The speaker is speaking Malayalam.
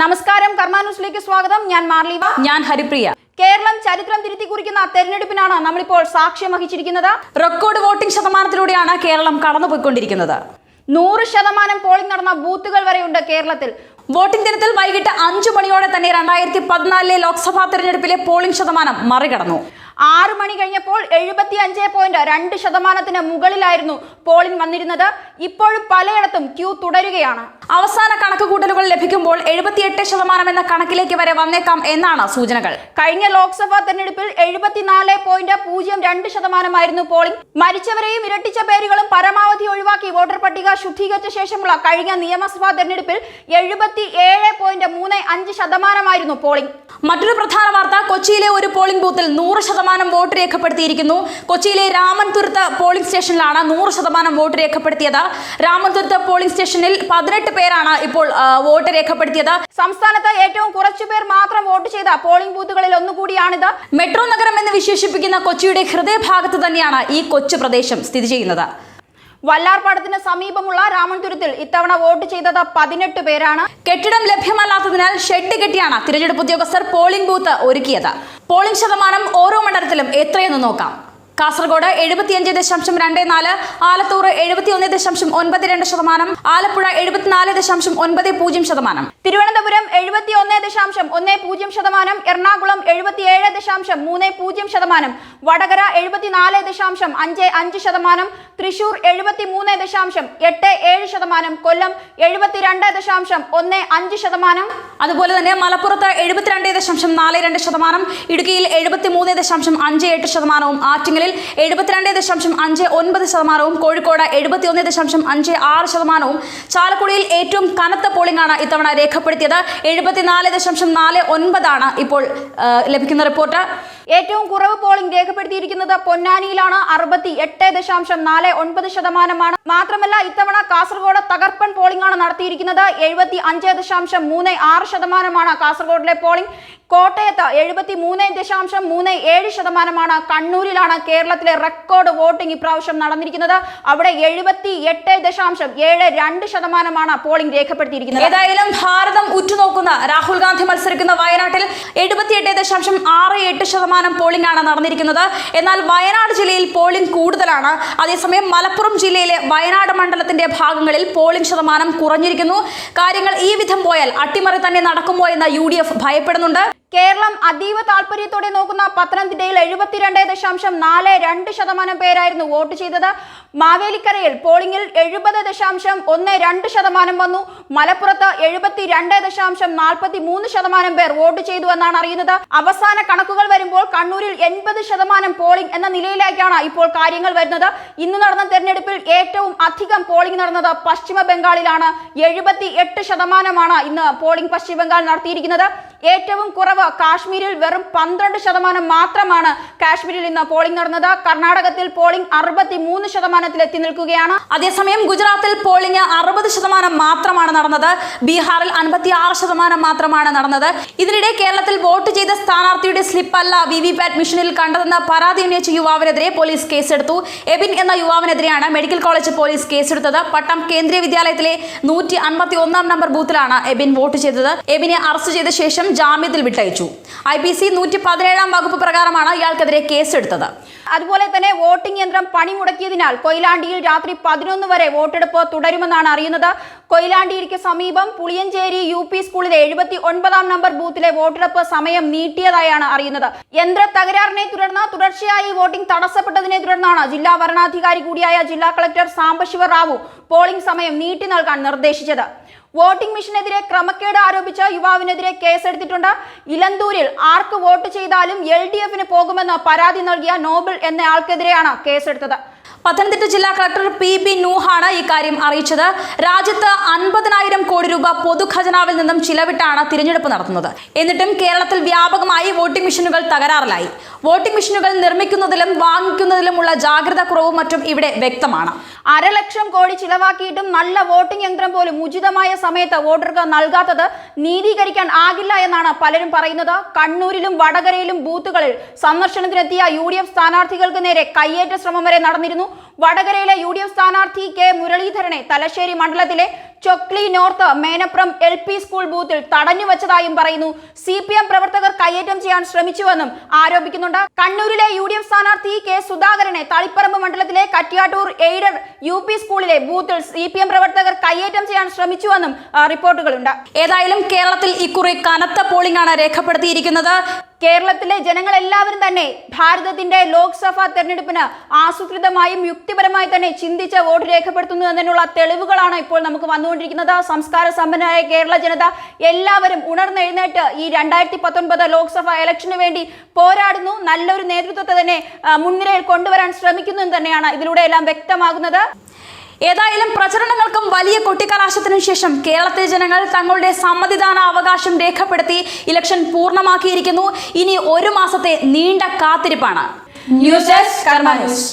നമസ്കാരം കർമാനുസിലേക്ക് സ്വാഗതം. ഞാൻ മാർലിവ. ഞാൻ ഹരിപ്രിയ. കേരളം ചരിത്രം തിരുത്തി കുറിക്കുന്ന തെരഞ്ഞെടുപ്പിനാണ് നമ്മളിപ്പോൾ സാക്ഷ്യം വഹിച്ചിരിക്കുന്നത്. റെക്കോർഡ് വോട്ടിംഗ് ശതമാനത്തിലൂടെയാണ് കേരളം കടന്നുപോയിക്കൊണ്ടിരിക്കുന്നത്. നൂറ് ശതമാനം പോളിംഗ് നടന്ന ബൂത്തുകൾ വരെയുണ്ട് കേരളത്തിൽ. വോട്ടിംഗ് ദിനത്തിൽ വൈകിട്ട് അഞ്ചു മണിയോടെ തന്നെ രണ്ടായിരത്തി പതിനാലിലെ ലോക്സഭാ തെരഞ്ഞെടുപ്പിലെ പോളിംഗ് ശതമാനം മറികടന്നു. ആറ് മണി കഴിഞ്ഞപ്പോൾ എഴുപത്തി അഞ്ച് പോയിന്റ് രണ്ട് ശതമാനത്തിന് മുകളിലായിരുന്നു പോളിംഗ് വന്നിരുന്നത്. ഇപ്പോഴും പലയിടത്തും ക്യൂ തുടരുകയാണ്. അവസാന കണക്ക് കൂട്ടലുകൾ ലഭിക്കുമ്പോൾ എഴുപത്തിയെട്ട് ശതമാനം എന്ന കണക്കിലേക്ക് വരെ വന്നേക്കാം എന്നാണ് സൂചനകൾ. കഴിഞ്ഞ ലോക്സഭാ തെരഞ്ഞെടുപ്പിൽ എഴുപത്തിനാല് പോയിന്റ് പൂജ്യം രണ്ട് ശതമാനമായിരുന്നു പോളിംഗ്. മരിച്ചവരെയും ഇരട്ടിച്ച പേരുകളും പരമാവധി ഒഴിവാക്കി വോട്ടർ പട്ടിക ശുദ്ധീകരിച്ച ശേഷമുള്ള കഴിഞ്ഞ നിയമസഭാ തെരഞ്ഞെടുപ്പിൽ എഴുപത്തി ഏഴ് പോയിന്റ് മൂന്ന് അഞ്ച് ശതമാനമായിരുന്നു പോളിംഗ്. മറ്റൊരു പ്രധാന വാർത്ത കൊച്ചിയിലെ ഒരു പോളിംഗ് ബൂത്തിൽ നൂറ് ശതമാനം വോട്ട് രേഖപ്പെടുത്തിയിരിക്കുന്നു. കൊച്ചിയിലെ രാമൻതുരുത്ത് പോളിംഗ് സ്റ്റേഷനിലാണ് നൂറ് ശതമാനം വോട്ട് രേഖപ്പെടുത്തിയത്. രാമൻതുരുത്ത് പോളിംഗ് സ്റ്റേഷനിൽ പതിനെട്ട് പേരാണ് ഇപ്പോൾ വോട്ട് രേഖപ്പെടുത്തിയത്. സംസ്ഥാനത്ത് ഏറ്റവും കുറച്ചു പേർ മാത്രം വോട്ട് ചെയ്ത പോളിംഗ് ബൂത്തുകളിൽ ഒന്നുകൂടിയാണിത്. മെട്രോ നഗരം എന്ന് വിശേഷിപ്പിക്കുന്ന കൊച്ചിയുടെ ഹൃദയഭാഗത്ത് തന്നെയാണ് ഈ കൊച്ചു പ്രദേശം സ്ഥിതി ചെയ്യുന്നത്. വല്ലാർപാടത്തിന് സമീപമുള്ള രാമൻതുരത്തിൽ ഇത്തവണ വോട്ട് ചെയ്തത് പതിനെട്ട് പേരാണ്. കെട്ടിടം ലഭ്യമല്ലാത്തതിനാൽ ഷെഡ് കെട്ടിയാണ് തിരഞ്ഞെടുപ്പ് ഉദ്യോഗസ്ഥർ പോളിംഗ് ബൂത്ത് ഒരുക്കിയത്. പോളിംഗ് ശതമാനം ഓരോ മണ്ഡലത്തിലും എത്രയെന്ന് നോക്കാം. കാസർഗോഡ് എഴുപത്തിയഞ്ച് ദശാംശം രണ്ട് നാല് ആലത്തൂർ എഴുപത്തിയൊന്ന് ദശാംശം ഒൻപത് രണ്ട് ശതമാനം ആലപ്പുഴ എഴുപത്തിനാല് ദശാംശം ഒൻപത് പൂജ്യം ശതമാനം. തിരുവനന്തപുരം എഴുപത്തി ഒന്ന് ദശാംശം ഒന്ന് പൂജ്യം ശതമാനം എറണാകുളം എഴുപത്തിയേഴ് ദശാംശം മൂന്ന് പൂജ്യം ശതമാനം വടകര എഴുപത്തിനാല് ദശാംശം അഞ്ച് അഞ്ച് ശതമാനം തൃശൂർ എഴുപത്തി മൂന്ന് ദശാംശം എട്ട് ഏഴ് ശതമാനം കൊല്ലം എഴുപത്തിരണ്ട് ദശാംശം ഒന്ന് അഞ്ച് ശതമാനം. അതുപോലെ തന്നെ മലപ്പുറത്ത് എഴുപത്തിരണ്ട് ദശാംശം നാല് രണ്ട് ശതമാനം ഇടുക്കിയിൽ എഴുപത്തി മൂന്ന് ദശാംശം അഞ്ച് എട്ട് ശതമാനവും ആറ്റിങ്ങലിൽ എഴുപത്തിരണ്ട് ദശാംശം അഞ്ച് ഒൻപത് ശതമാനവും കോഴിക്കോട് എഴുപത്തി ഒന്ന് ദശാംശം അഞ്ച് ആറ് ശതമാനവും. ചാലക്കുടിയിൽ ഏറ്റവും കനത്ത പോളിംഗാണ് ഇത്തവണ രേഖപ്പെടുത്തിയത്. എഴുപത്തിനാല് ദശാംശം നാല് ഒൻപതാണ് ഇപ്പോൾ ലഭിക്കുന്ന റിപ്പോർട്ട് ഏറ്റവും കുറവ് പോളിംഗ് രേഖപ്പെടുത്തിയിരിക്കുന്നത് പൊന്നാനിയിലാണ്. അറുപത്തി എട്ട് ദശാംശം നാല് ഒൻപത് ശതമാനമാണ്. മാത്രമല്ല ഇത്തവണ കാസർഗോഡ് തകർപ്പൻ പോളിംഗ് ആണ് നടത്തിയിരിക്കുന്നത്. എഴുപത്തി അഞ്ച് ദശാംശം മൂന്ന് ആറ് ശതമാനമാണ് കാസർഗോഡിലെ പോളിംഗ് കോട്ടയത്ത് എഴുപത്തി മൂന്ന് ദശാംശം മൂന്ന് ഏഴ് ശതമാനമാണ് കണ്ണൂരിലാണ് കേരളത്തിലെ റെക്കോർഡ് വോട്ടിംഗ് ഇപ്രാവശ്യം നടന്നിരിക്കുന്നത്. അവിടെ എഴുപത്തി എട്ട് ദശാംശം ഏഴ് രണ്ട് ശതമാനമാണ് പോളിംഗ് രേഖപ്പെടുത്തിയിരിക്കുന്നത്. ഏതായാലും ഭാരതം ഉറ്റുനോക്കുന്ന രാഹുൽ ഗാന്ധി മത്സരിക്കുന്ന വയനാട്ടിൽ എഴുപത്തിയെട്ട് ദശാംശം ആറ് എട്ട് ശതമാനം പോളിംഗ് ആണ് നടന്നിരിക്കുന്നത്. എന്നാൽ വയനാട് ജില്ലയിൽ പോളിംഗ് കൂടുതലാണ്. അതേസമയം മലപ്പുറം ജില്ലയിലെ വയനാട് മണ്ഡലത്തിന്റെ ഭാഗങ്ങളിൽ പോളിംഗ് ശതമാനം കുറഞ്ഞിരിക്കുന്നു. കാര്യങ്ങൾ ഈ വിധം പോയാൽ അട്ടിമറി തന്നെ നടക്കുമോ എന്ന് യു ഭയപ്പെടുന്നുണ്ട്. കേരളം അതീവ താല്പര്യത്തോടെ നോക്കുന്ന പത്തനംതിട്ടയിൽ എഴുപത്തിരണ്ട് ദശാംശം നാല് രണ്ട് ശതമാനം പേരായിരുന്നു വോട്ട് ചെയ്തത്. മാവേലിക്കരയിൽ പോളിംഗിൽ എഴുപത് ദശാംശം ഒന്ന് രണ്ട് ശതമാനം വന്നു. മലപ്പുറത്ത് എഴുപത്തി രണ്ട് ദശാംശം നാൽപ്പത്തി മൂന്ന് ശതമാനം പേർ വോട്ട് ചെയ്തു എന്നാണ് അറിയുന്നത്. അവസാന കണക്കുകൾ വരുമ്പോൾ കണ്ണൂരിൽ എൺപത് ശതമാനം പോളിംഗ് എന്ന നിലയിലേക്കാണ് ഇപ്പോൾ കാര്യങ്ങൾ വരുന്നത്. ഇന്ന് നടന്ന തെരഞ്ഞെടുപ്പിൽ ഏറ്റവും അധികം പോളിംഗ് നടന്നത് പശ്ചിമ ബംഗാളിലാണ്. എഴുപത്തി എട്ട് ശതമാനമാണ് ഇന്ന് പോളിംഗ് പശ്ചിമ ബംഗാൾ നടത്തിയിരിക്കുന്നത്. ഏറ്റവും കുറവ് കാശ്മീരിൽ വെറും പന്ത്രണ്ട് ശതമാനം മാത്രമാണ് കാശ്മീരിൽ ഇന്ന് പോളിംഗ് നടന്നത്. കർണാടകത്തിൽ പോളിംഗ് അറുപത്തി മൂന്ന് ശതമാനത്തിൽ എത്തി നിൽക്കുകയാണ്. അതേസമയം ഗുജറാത്തിൽ പോളിംഗ് അറുപത് ശതമാനം മാത്രമാണ് നടന്നത്. ബീഹാറിൽ അൻപത്തി ആറ് ശതമാനം മാത്രമാണ് നടന്നത്. ഇതിനിടെ കേരളത്തിൽ വോട്ട് ചെയ്ത സ്ഥാനാർത്ഥിയുടെ സ്ലിപ്പല്ല വി വി പാറ്റ് മെഷീനിൽ കണ്ടതെന്ന പരാതി ഉന്നയിച്ച യുവാവിനെതിരെ പോലീസ് കേസെടുത്തു. എബിൻ എന്ന യുവാവിനെതിരെയാണ് മെഡിക്കൽ കോളേജ് പോലീസ് കേസെടുത്തത്. പട്ടം കേന്ദ്രീയ വിദ്യാലയത്തിലെ നൂറ്റി അൻപത്തി ഒന്നാം നമ്പർ ബൂത്തിലാണ് എബിൻ വോട്ട് ചെയ്തത്. എബിനെ അറസ്റ്റ് ചെയ്ത ശേഷം ജാമ്യത്തിൽ വിട്ടയച്ചു. ഐ പി സി നൂറ്റി പതിനേഴാം വകുപ്പ് പ്രകാരമാണ് ഇയാൾക്കെതിരെ കേസെടുത്തത്. അതുപോലെ തന്നെ വോട്ടിംഗ് യന്ത്രം പണിമുടക്കിയതിനാൽ കൊയിലാണ്ടിയിൽ രാത്രി പതിനൊന്ന് വരെ വോട്ടെടുപ്പ് തുടരുമെന്നാണ് അറിയുന്നത്. കൊയിലാണ്ടിയിലേക്ക് സമീപം പുളിയഞ്ചേരി യു പി സ്കൂളിലെ എഴുപത്തി ഒൻപതാം നമ്പർ ബൂത്തിലെ വോട്ടെടുപ്പ് സമയം നീട്ടിയതായാണ് അറിയുന്നത്. യന്ത്ര തകരാറിനെ തുടർന്ന് തുടർച്ചയായി വോട്ടിംഗ് തടസ്സപ്പെട്ടതിനെ തുടർന്നാണ് ജില്ലാ വരണാധികാരി കൂടിയായ ജില്ലാ കളക്ടർ സാംബശിവ റാവു പോളിംഗ് സമയം നീട്ടി നൽകാൻ നിർദ്ദേശിച്ചത്. വോട്ടിംഗ് മെഷീനെതിരെ ക്രമക്കേട് ആരോപിച്ച യുവാവിനെതിരെ കേസെടുത്തിട്ടുണ്ട്. ഇലന്തൂരിൽ ആർക്ക് വോട്ട് ചെയ്താലും എൽ ഡി എഫിന് പോകുമെന്ന് പരാതി നൽകിയ നോബിൾ എന്നയാൾക്കെതിരെയാണ് കേസെടുത്തത്. പത്തനംതിട്ട ജില്ലാ കളക്ടർ പി ബി നൂഹാണ് ഇക്കാര്യം അറിയിച്ചത്. രാജ്യത്ത് അൻപതിനായിരം കോടി രൂപ പൊതുഖജനാവിൽ നിന്നും ചിലവിട്ടാണ് തിരഞ്ഞെടുപ്പ് നടത്തുന്നത്. എന്നിട്ടും കേരളത്തിൽ വ്യാപകമായി വോട്ടിംഗ് മെഷീനുകൾ തകരാറിലായി. വോട്ടിംഗ് മെഷീനുകൾ നിർമ്മിക്കുന്നതിലും വാങ്ങിക്കുന്നതിലുമുള്ള ജാഗ്രത കുറവും മറ്റും ഇവിടെ വ്യക്തമാണ്. അരലക്ഷം കോടി ചിലവാക്കിയിട്ടും നല്ല വോട്ടിംഗ് യന്ത്രം പോലും ഉചിതമായ സമയത്ത് വോട്ടർക്ക് നൽകാത്തത് നീതീകരിക്കാൻ ആകില്ല എന്നാണ് പലരും പറയുന്നത്. കണ്ണൂരിലും വടകരയിലും ബൂത്തുകളിൽ സന്ദർശനത്തിനെത്തിയ യു ഡി എഫ് സ്ഥാനാർത്ഥികൾക്ക് നേരെ കയ്യേറ്റ ശ്രമം വരെ നടന്നിരുന്നു. വടകരയിലെ യു ഡി എഫ് സ്ഥാനാർത്ഥി കെ മുരളീധരനെ തലശ്ശേരി മണ്ഡലത്തിലെ Chokli north Menaprom L P school ബൂത്തിൽ തടഞ്ഞു വെച്ചതായും പറയുന്നു. സി പി എം പ്രവർത്തകർ കയ്യേറ്റം ചെയ്യാൻ ശ്രമിച്ചുവെന്നും ആരോപിക്കുന്നുണ്ട്. കണ്ണൂരിലെ യു ഡി എഫ് സ്ഥാനാർത്ഥി കെ സുധാകരനെ തളിപ്പറമ്പ് മണ്ഡലത്തിലെ കറ്റിയാട്ടൂർ എയ്ഡഡ് യു പി സ്കൂളിലെ ബൂത്തിൽ സി പി എം പ്രവർത്തകർ കയ്യേറ്റം ചെയ്യാൻ ശ്രമിച്ചുവെന്നും റിപ്പോർട്ടുകളുണ്ട്. ഏതായാലും കേരളത്തിൽ ഇക്കുറി കനത്ത പോളിംഗ് ആണ് രേഖപ്പെടുത്തിയിരിക്കുന്നത്. കേരളത്തിലെ ജനങ്ങളെല്ലാവരും തന്നെ ഭാരതത്തിന്റെ ലോക്സഭാ തെരഞ്ഞെടുപ്പിന് ആസൂത്രിതമായും യുക്തിപരമായി തന്നെ ചിന്തിച്ച വോട്ട് രേഖപ്പെടുത്തുന്നു എന്നതിനുള്ള തെളിവുകളാണ് ഇപ്പോൾ നമുക്ക് വന്നുകൊണ്ടിരിക്കുന്നത് സംസ്കാര സമ്പന്നരായ കേരള ജനത എല്ലാവരും ഉണർന്നെഴുന്നേറ്റ് ഈ രണ്ടായിരത്തി പത്തൊൻപത് ലോക്സഭ ഇലക്ഷന് വേണ്ടി പോരാടുന്നു. നല്ലൊരു നേതൃത്വത്തെ തന്നെ മുൻനിരയിൽ കൊണ്ടുവരാൻ ശ്രമിക്കുന്നു എന്ന് തന്നെയാണ് ഇതിലൂടെ എല്ലാം വ്യക്തമാകുന്നത്. ഏതായാലും പ്രചരണങ്ങൾക്കും വലിയ കൊട്ടിക്കലാശത്തിനും ശേഷം കേരളത്തിലെ ജനങ്ങൾ തങ്ങളുടെ സമ്മതിദാന അവകാശം രേഖപ്പെടുത്തി ഇലക്ഷൻ പൂർണമാക്കിയിരിക്കുന്നു. ഇനി ഒരു മാസത്തെ നീണ്ട കാത്തിരിപ്പാണ്. News desk Karma news.